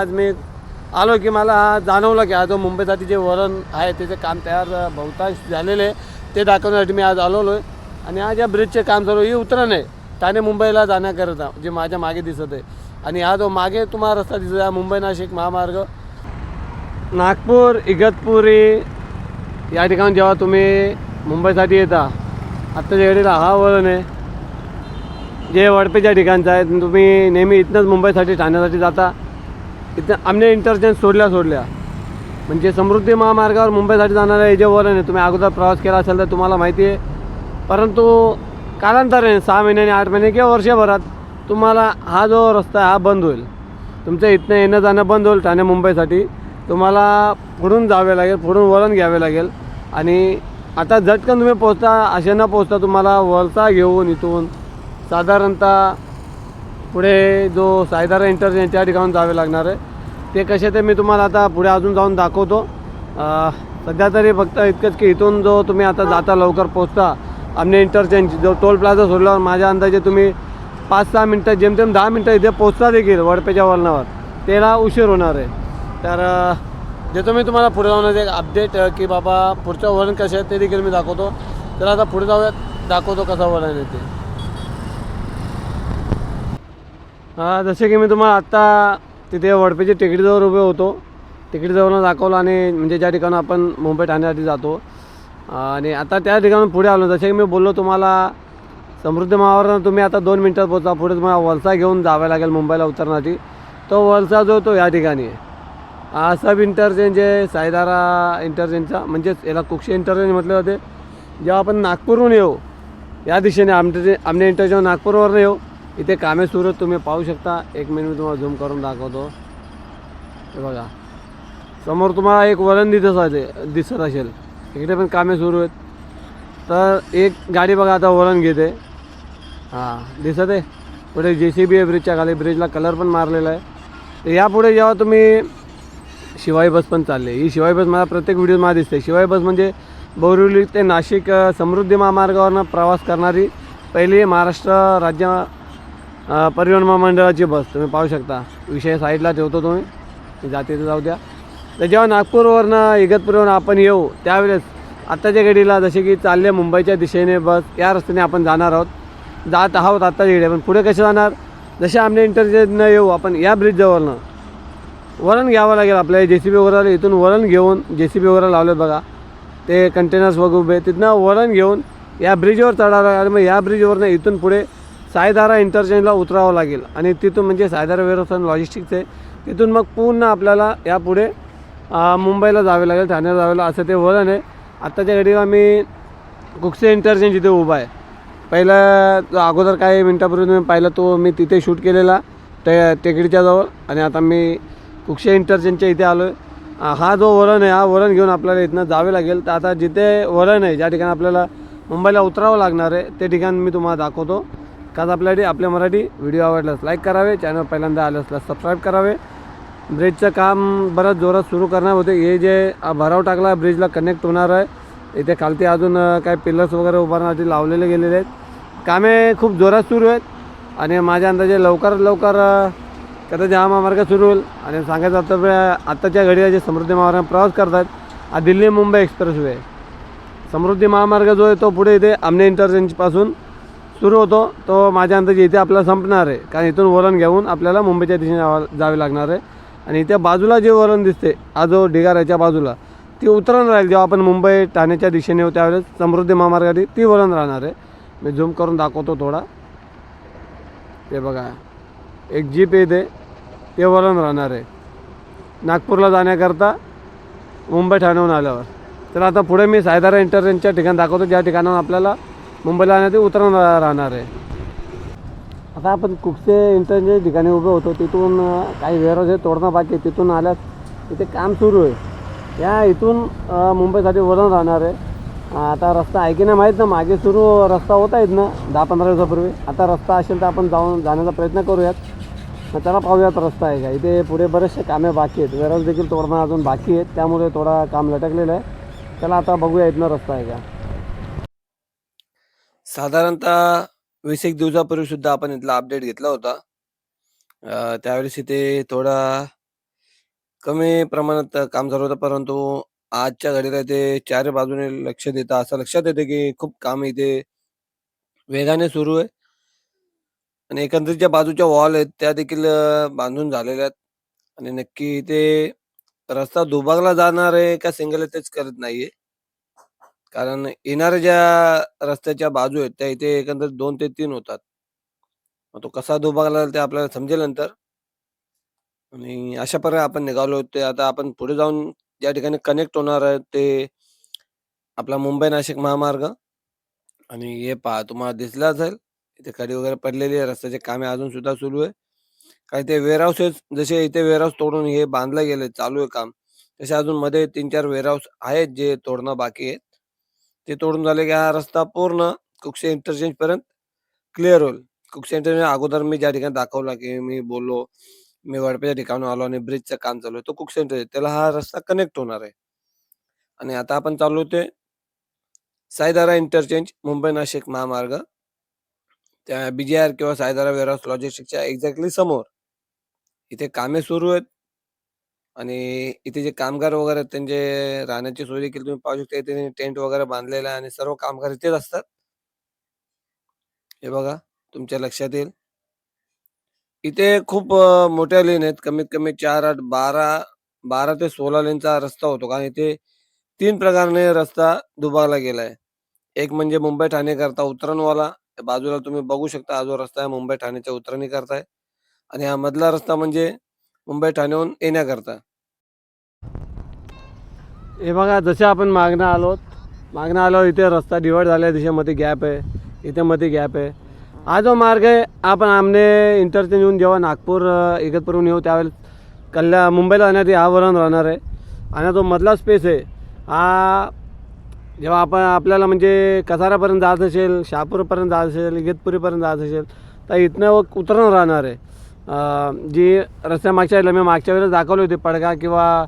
आज मी आलो की मला जाणवलं की आज मुंबईसाठी जे वरण आहे त्याचे काम तयार बहुतांश झालेले आहे ते दाखवण्यासाठी मी आज आलेलो आहे. आणि आज या ब्रिजचे काम चालू आहे. ही उतरण आहे. ठाणे मुंबईला जाण्याकरिता जे माझ्या मागे दिसत आहे. आणि हा जो मागे तुम्हाला रस्ता दिसत आहे मुंबई नाशिक महामार्ग. नागपूर इगतपुरी या ठिकाणी जेव्हा तुम्ही मुंबईसाठी येता आत्ताच्या घडीला हा वळण आहे जे वडपेच्या ठिकाणचं आहे तुम्ही नेहमी इथनंच मुंबईसाठी ठाण्यासाठी जाता. इथं आमने इंटरचेंज सोडल्या सोडल्या. म्हणजे समृद्धी महामार्गावर मुंबईसाठी जाणाऱ्या हे जे वरण आहे तुम्ही अगोदर प्रवास केला असेल तर तुम्हाला माहिती आहे. परंतु कालांतराने सहा महिन्याने आठ महिने किंवा वर्षभरात तुम्हाला हा जो रस्ता आहे हा बंद होईल. तुमचं इथनं येणं जाणं बंद होईल ठाणे मुंबईसाठी. तुम्हाला पुढून जावे लागेल पुढून वळण घ्यावे लागेल. आणि आता झटकन तुम्ही पोचता असे न पोचता तुम्हाला वळता घेऊन इथून साधारणतः पुढे जो सायदारा इंटरचेंज त्या ठिकाणी जावे लागणार आहे. ते कसे ते मी तुम्हाला आता पुढे अजून जाऊन दाखवतो. सध्या तरी फक्त इतकंच की इथून जो तुम्ही आता जाता लवकर पोचता आमने इंटरचेंज जो टोल प्लाझा सोडल्यावर माझ्या अंदाजे तुम्ही पाच सहा मिनटं जेमतेम दहा मिनटं इथे पोचता देखील वडपेच्या वळणावर. त्याला उशीर होणार आहे. तर देतो मी तुम्हाला पुढे जाऊन एक अपडेट की बाबा पुढचं वळण कसं आहे ते देखील मी दाखवतो. तर आता पुढे जाऊयात. दाखवतो कसं वळण आहे ते. जसे की मी तुम्हाला आत्ता तिथे वडपेची टेकडीजवळ उभे होतो. टेकडीजवळ दाखवलं आणि म्हणजे ज्या ठिकाणी आपण मुंबई ठाण्यासाठी जातो. आणि आता त्या ठिकाणी पुढे आलो. जसे की मी बोललो तुम्हाला समृद्धी महावरनं तुम्ही आता दोन मिनटात पोहोचा. पुढे तुम्हाला वलसा घेऊन जावं लागेल मुंबईला उतरण्यासाठी. तो वलसा जो तो या ठिकाणी आहे. सब इंटरचेंज आहे. सायदारा इंटरचेंजचा म्हणजेच याला कुक्षी इंटरचेंज म्हटले जाते. जेव्हा आपण नागपूरहून येऊ या दिशेने आमटे आमने इंटरचेंज नागपूरवरून येऊ. इथे कामे सुरू आहेत तुम्ही पाहू शकता. एक मिनिट मी तुम्हाला झूम करून दाखवतो. हे बघा. समोर तुम्हाला एक वळण दिसत असेल दिसत असेल. इकडे पण कामे सुरू आहेत. तर एक गाडी बघा आता वळण घेते. हां दिसत आहे? पुढे जे सी बी आहे ब्रिजच्या खाली. ब्रिजला कलर पण मारलेला आहे. तर यापुढे जेव्हा तुम्ही शिवाई बस पण चालली. ही शिवाई बस मला प्रत्येक व्हिडिओ मला दिसते. शिवाई बस म्हणजे बोरिवली ते नाशिक समृद्धी महामार्गावरनं प्रवास करणारी पहिली महाराष्ट्र राज्य परिवहन महामंडळाची बस तुम्ही पाहू शकता. विषय साईडला ठेवतो तुम्ही. जाते तर जाऊ द्या. तर जेव्हा नागपूरवरनं इगतपूरवरून आपण येऊ त्यावेळेस आत्ताच्या घडीला जसे की चालले मुंबईच्या दिशेने बस या रस्त्याने आपण जाणार आहोत. जात आहोत आत्ताच्या घडी पण पुढे कसे जाणार? जसे आमने इंटरचेंजनं येऊ आपण या ब्रिजजवळनं. वरण घ्यावं लागेल आपल्याला जे सी बी वगैरे इथून वरण घेऊन जे सी बी वगैरे लावले बघा. ते कंटेनर्स वगैरे उभे तिथनं वरण घेऊन या ब्रिजवर चढावं लागेल. मग या ब्रिजवरनं इथून पुढे सायदारा इंटरचेंजला उतरावं लागेल. आणि तिथून म्हणजे सायदारा वेरोसन लॉजिस्टिक्स आहे. तिथून मग पूर्ण आपल्याला यापुढे मुंबईला जावे लागेल ठाण्याला जावे लागेल असं ते वळण आहे. आत्ताच्या घडीला मी कुकसे इंटरचेंज इथे उभा आहे. पहिलं जो अगोदर काही मिनटापूर्वी तुम्ही पाहिला तो मी तिथे शूट केलेला टे टेकडीच्या जवळ. आणि आता मी कुक्षे इंटरचेंजच्या इथे आलो आहे हा जो वळण आहे हा वळण घेऊन आपल्याला इथनं जावे लागेल. तर आता जिथे वळण आहे ज्या ठिकाणी आपल्याला मुंबईला उतरावं लागणार आहे ते ठिकाण मी तुम्हाला दाखवतो. खास आपल्यासाठी आपल्या मराठी व्हिडिओ आवडल्यास लाईक करावे चॅनल पहिल्यांदा आले असल्यास सबस्क्राईब करावे ब्रिजचं काम बरंच जोरात सुरू करणार होते. हे जे भराव टाकला ब्रिजला कनेक्ट होणार आहे. इथे खालती अजून काही पिलर्स वगैरे उभारण्यासाठी लावलेले गेलेले आहेत. कामे खूप जोरात सुरू आहेत. आणि माझ्या अंदाजे लवकरात लवकर अ, कदाचित हा महामार्ग सुरू होईल. आणि सांगायचं आता आत्ताच्या घडीला जे समृद्धी महामार्ग प्रवास करतात हा दिल्ली मुंबई एक्सप्रेसवे आहे समृद्धी महामार्ग जो आहे तो पुढे इथे आमने इंटरचेंजपासून सुरू होतो. तो माझ्या अंदाजे इथे आपल्याला संपणार आहे. कारण इथून वरण घेऊन आपल्याला मुंबईच्या दिशेने जावे लागणार आहे. आणि इथे बाजूला जे वरण दिसते हा जो बाजूला ती उतरण राहील. जेव्हा आपण मुंबई ठाण्याच्या दिशेने येऊ त्यावेळेस समृद्धी महामार्गाने ती वळण राहणार आहे. मी झूम करून दाखवतो थोडा. ते बघा. एक जीप येते ते वळण राहणार आहे. नागपूरला जाण्याकरता मुंबई ठाण्याहून आल्यावर. तर आता पुढे मी सायदारा इंटरचेंजच्या ठिकाण दाखवतो. ज्या ठिकाणाहून आपल्याला मुंबईला जाण्याचे उतरण रा- राहणार आहे. आता आपण कुकसे इंटरचेंज ठिकाणी उभे होतो तिथून काही वेअरहाऊस हे तोडणं बाकी आहे तिथून आल्यास तिथे काम सुरू आहे. या इथून मुंबईसाठी वळण राहणार आहे. आता रस्ता आहे की नाही माहीत ना मागे सुरू रस्ता होता येत ना दहा पंधरा दिवसापूर्वी. आता रस्ता असेल तर आपण जाऊन जाण्याचा प्रयत्न करूयात. त्याला पाहूयात रस्ता आहे का. इथे पुढे बरेचसे कामे बाकी आहेत. वेअरहाऊस देखील तोडणं अजून बाकी आहेत त्यामुळे थोडा काम लटकलेलं आहे. त्याला आता बघूया इथनं रस्ता आहे का. साधारणतः वीस एक दिवसापूर्वी सुद्धा आपण इथला अपडेट घेतला होता. अ, त्यावेळेस इथे थोडा कमी प्रमाणात काम चालू होतं परंतु आजच्या घडीला ते चारी बाजूने लक्ष देता असं लक्षात येतं की खूप काम इथे वेगाने सुरू आहे. आणि एकंदरीत ज्या बाजूच्या वॉल आहेत त्या देखील अ, बांधून झालेल्या आहेत. आणि नक्की इथे रस्ता दुभागला जाणार आहे का सिंगल आहे तेच कळत नाहीये. कारण येणाऱ्या ज्या रस्त्याच्या बाजू आहेत त्या इथे एकंदर दोन ते तीन होतात. मग तो कसा दुभागला ते आपल्याला समजेल नंतर. आणि अशा प्रकारे आपण निघालो ते आता आपण पुढे जाऊन ज्या ठिकाणी कनेक्ट होणार आहे ते आपला मुंबई नाशिक महामार्ग. आणि हे पहा तुम्हाला दिसला असेल इथे कडी वगैरे पडलेली आहे रस्त्याचे कामे अजून सुद्धा सुरू आहे. काही ते वेअरहाऊसेस जसे इथे वेअरहाऊस तोडून हे बांधलं गेले चालू आहे काम. तसे अजून मध्ये तीन चार वेअरहाऊस आहेत जे तोडणं बाकी आहेत. ते तोडून झाले की हा रस्ता पूर्ण कुक्षे इंटरचेंज पर्यंत क्लिअर होईल. कुक्षे इंटरचेंज अगोदर मी ज्या ठिकाणी दाखवला की मी बोललो मी वडप्याच्या ठिकाणी आलो आणि ब्रिजचं काम चालू आहे. तो कुक्षे इंटरचेंज त्याला हा रस्ता कनेक्ट होणार आहे. आणि आता आपण चाललो ते सायदारा इंटरचेंज मुंबई नाशिक महामार्ग. त्या बीजीआर किंवा सायदारा वेअरहाऊस लॉजिस्टिकच्या एक्झॅक्टली समोर. इथे कामे सुरू आहेत. आणि इथे जे कामगार वगैरे आहेत त्यांचे राहण्याची सोय देखील तुम्ही पाहू शकता. इथे टेंट वगैरे बांधलेला आहे आणि सर्व कामगार इथेच असतात. हे बघा तुमच्या लक्षात येईल. इथे खूप अ, मोठ्या लेन आहेत. कमीत कमी चार आठ बारा बारा ते सोळा लेनचा रस्ता होतो. कारण इथे तीन प्रकारने रस्ता दुभागला गेलाय एक म्हणजे मुंबई ठाणे करता उतरणवाला. बाजूला तुम्ही बघू शकता हा जो रस्ता आहे मुंबई-ठाणेच्या उतरणी करताय. आणि हा मधला रस्ता म्हणजे मुंबई ठाण्याहून येण्याकरता. हे बघा जसे आपण मागणं आलो मागणं आलो इथे रस्ता डिवाइड झाल्या दिशेमध्ये गॅप आहे इथे मध्ये गॅप आहे. हा जो मार्ग आहे आपण आमने इंटरचेंज येऊन जेव्हा नागपूर इगतपूरहून येऊ त्यावेळेस कल्या मुंबईला जाण्यात हा वरण राहणार आहे. आणि जो मधला स्पेस आहे हा जेव्हा आपण आपल्याला म्हणजे कसारापर्यंत जात असेल शहापूरपर्यंत जात असेल इगतपुरीपर्यंत जात असेल तर इथनं उतरून राहणार आहे. जी रस्त्या मागच्या वेळेला मी मागच्या वेळेस दाखवली होती पडगा किंवा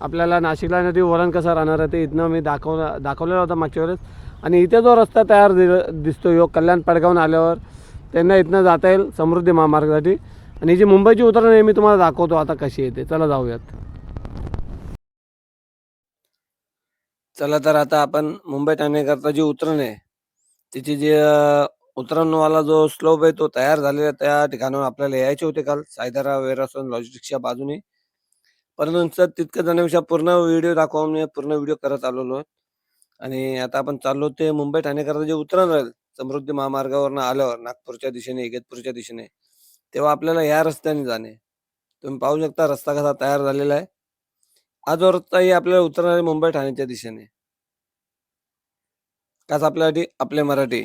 आपल्याला नाशिकला नदी वरण कसं राहणार आहे ते इथनं मी दाखवला दाखवलेलं होतं मागच्या वेळेस आणि इथे जो रस्ता तयार दि- दिसतो यो कल्याण पडगावून आल्यावर त्यांना इथनं जाता येईल समृद्धी महामार्गासाठी. आणि जी मुंबईची उतरण आहे मी तुम्हाला दाखवतो आता कशी येते. चला जाऊयात. चला तर आता आपण मुंबई ठाणेकरता जी उतरण आहे तिची जी उतरणवाला जो स्लोप आहे तो तयार झालेला आहे. त्या ठिकाणावर आपल्याला यायचे होते काल. सायदारा वेरासन लॉजिस्टिक्सच्या बाजूने. परंतु सर तितकं जाण्यापेक्षा पूर्ण व्हिडिओ दाखवून मी पूर्ण व्हिडिओ करत आलेलो आहे. आणि आता आपण चाललो ते मुंबई ठाणेकरता जे उतरण राहील समृद्धी महामार्गावरनं आल्यावर नागपूरच्या दिशेने इगतपूरच्या दिशेने तेव्हा आपल्याला या रस्त्याने जाणे. तुम्ही पाहू शकता रस्ता कसा तयार झालेला आहे. आज रस्ताही रस्ता आपल्याला उतरणार आहे मुंबई ठाण्याच्या दिशेने. काच आपल्यासाठी आपले मराठी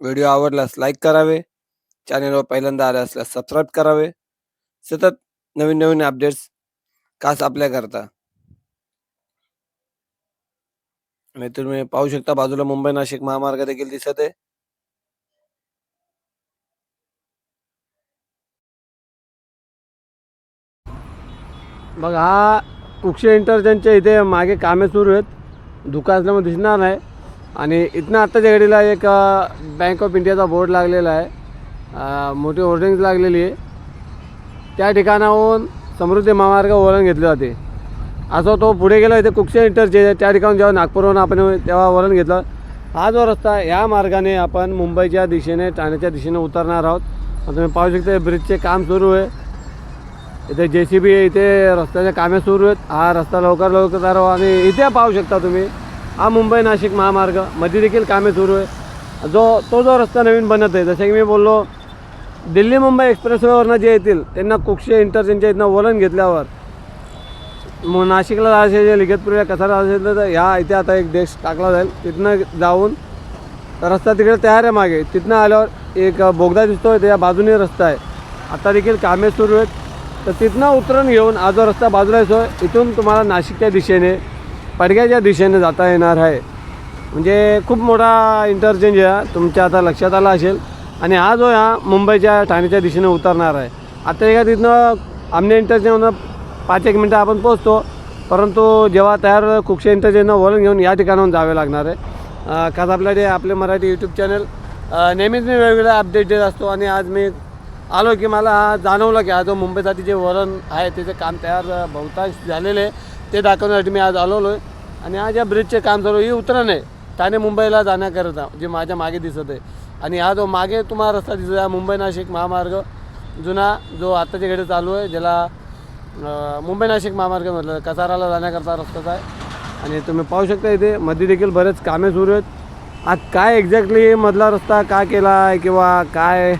व्हिडिओ आवडल्यास लाईक करावे. चॅनलवर पहिल्यांदा आले असल्यास सबस्क्राईब करावे. सतत नवीन नवीन अपडेट्स खास आपल्या करता? आणि तुम्ही पाहू शकता बाजूला मुंबई नाशिक महामार्ग देखील दिसत आहे. मग हा कुक्षे इंटरचेंजच्या इथे मागे कामे सुरू आहेत. दुकान असल्यामुळे दिसणार नाही आणि इथनं आत्ताच्या घडीला एक बँक ऑफ इंडियाचा बोर्ड लागलेला आहे. अ, मोठी होर्डिंग्स लागलेली आहे. त्या ठिकाणाहून समृद्धी महामार्ग वळण घेतले जाते. असं तो पुढे गेला इथे कुक्षे इंटरचेंज आहे. त्या ठिकाणी जेव्हा नागपूरहून आपण तेव्हा वळण घेतलं हा जो रस्ता ह्या मार्गाने आपण मुंबईच्या दिशेने ठाण्याच्या दिशेने उतरणार आहोत. तुम्ही पाहू शकता ब्रिजचे काम सुरू आहे. इथे जे सी बी इथे रस्त्याच्या कामे सुरू आहेत. हा रस्ता लवकर लवकर करावा आणि इथे पाहू शकता तुम्ही हा मुंबई नाशिक महामार्ग. मध्ये देखील कामे सुरू आहे. जो तो जो रस्ता नवीन बनत आहे जसे की मी बोललो दिल्ली मुंबई एक्सप्रेसवेवरनं जे येतील त्यांना कुक्षे इंटरचेंजच्या इथनं वळण घेतल्यावर. मग नाशिकला जायचं असेल इगतपुरीला कसा जायचं असेल तर ह्या इथे आता एक देश टाकला जाईल. तिथनं जाऊन रस्ता तिकडे तयार आहे मागे. तिथनं आल्यावर एक बोगदा दिसतोय त्या बाजूने रस्ता आहे. आता देखील कामे सुरू आहेत. तर तिथनं उतरण घेऊन हा जो रस्ता बाजूला येतो इथून तुम्हाला नाशिकच्या दिशेने पडग्याच्या दिशेने जाता येणार आहे. म्हणजे खूप मोठा इंटरचेंज आहे. तुमच्या आता लक्षात आला असेल. आणि हा जो ह्या मुंबईच्या ठाण्याच्या दिशेने उतरणार आहे. आता एका तिथनं आमने इंटरचेंजनं पाच एक मिनटं आपण पोचतो परंतु जेव्हा तयार कुक्षे इंटरचेंजनं वळण घेऊन या ठिकाणाहून जावे लागणार आहे. खास आपल्याकडे आपले मराठी यूट्यूब चॅनल नेहमीच मी वेगवेगळ्या अपडेट देत असतो आणि आज मी आलो की मला जाणवलं की आज मुंबईसाठी जे वरण आहे त्याचे काम तयार बहुतांश झालेले आहे ते दाखवण्यासाठी मी आज आलेलो आहे. आणि आज या ब्रिजचे काम चालू ही उतरण आहे ठाणे मुंबईला जाण्याकरता जे माझ्या मागे दिसत आहे. आणि हा जो मागे तुम्हाला रस्ता दिसतो आहे हा मुंबई नाशिक महामार्ग जुना जो आत्ताच्या घडी चालू आहे ज्याला मुंबई नाशिक महामार्ग म्हटलं कसाराला जाण्याकरता रस्ताच आहे. आणि तुम्ही पाहू शकता इथे मध्ये देखील बरेच कामे सुरू आहेत. आज काय एक्झॅक्टली मधला रस्ता का केला आहे किंवा काय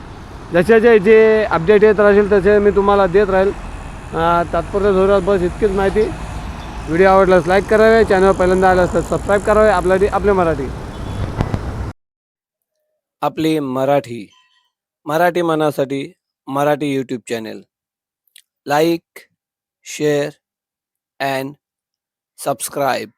जसे जे जे अपडेट येत राहील तसे मी तुम्हाला देत राहील. तात्पुरत्या धोरणात बस इतकीच माहिती. व्हिडिओ आवडल्यास लाईक करावे चॅनल पहिल्यांदा आलं तर सबस्क्राईब करावे. आपल्या आपले मराठी. आपली Marathi Marathi मनासाठी Marathi YouTube channel like share and subscribe